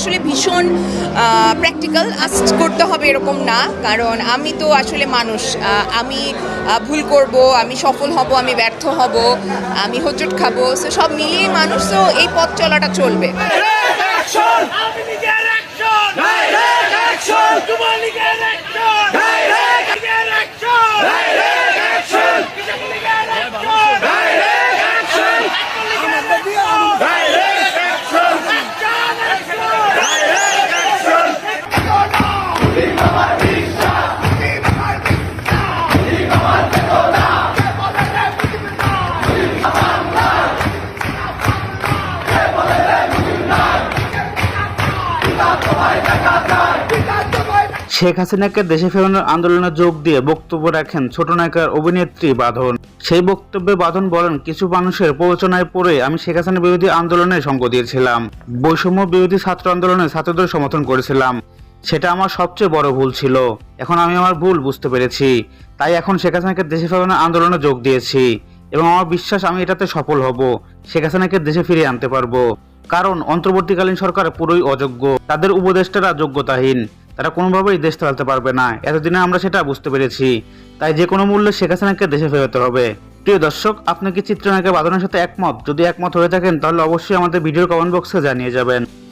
আসলে ভীষণ practical asked করতে হবে এরকম না। কারণ আমি তো আসলে মানুষ আমি ভুল করব, আমি সফল হব, আমি ব্যর্থ হব, আমি হোঁচট খাব। সো সব মিলিয়ে মানুষ তো এই পথ চলাটা চলবে। শেখ হাসিনাকে দেশে ফেরানোর আন্দোলনে যোগ দিয়ে বক্তব্য রাখেন ছোট নায়িকার অভিনেত্রী বাঁধন। সেই বক্তব্যে বাঁধন বলেন, কিছু মানুষের প্ররোচনায় পড়ে আমি শেখ হাসিনা বিরোধী আন্দোলনে সঙ্গ দিয়েছিলাম। বৈষম্য বিরোধী ছাত্র আন্দোলনে ছাত্রদের সমর্থন করেছিলাম। সেটা আমার সবচেয়ে বড় ভুল ছিল। এখন আমি আমার ভুল বুঝতে পেরেছি। তাই এখন শেখ হাসিনাকে দেশে ফেরানোর আন্দোলনে যোগ দিয়েছি এবং আমার বিশ্বাস আমি এটাতে সফল হব। শেখ হাসিনাকে দেশে ফিরিয়ে আনতে পারব। কারণ অন্তর্বর্তীকালীন সরকার পুরোই অযোগ্য। তাদের উপদেষ্টারা যোগ্যতাহীন। তারা কোনোভাবেই দেশ চালাতে পারবে না। এতদিনে আমরা সেটা বুঝতে পেরেছি। তাই যে কোনো মূল্যে শেখ হাসিনাকে দেশে ফেরাতে হবে। প্রিয় দর্শক, আপনি কি চিত্রনায়কের বাদনের সাথে একমত? যদি একমত হয়ে থাকেন, তাহলে অবশ্যই আমাদের ভিডিওর কমেন্ট বক্সে জানিয়ে যাবেন।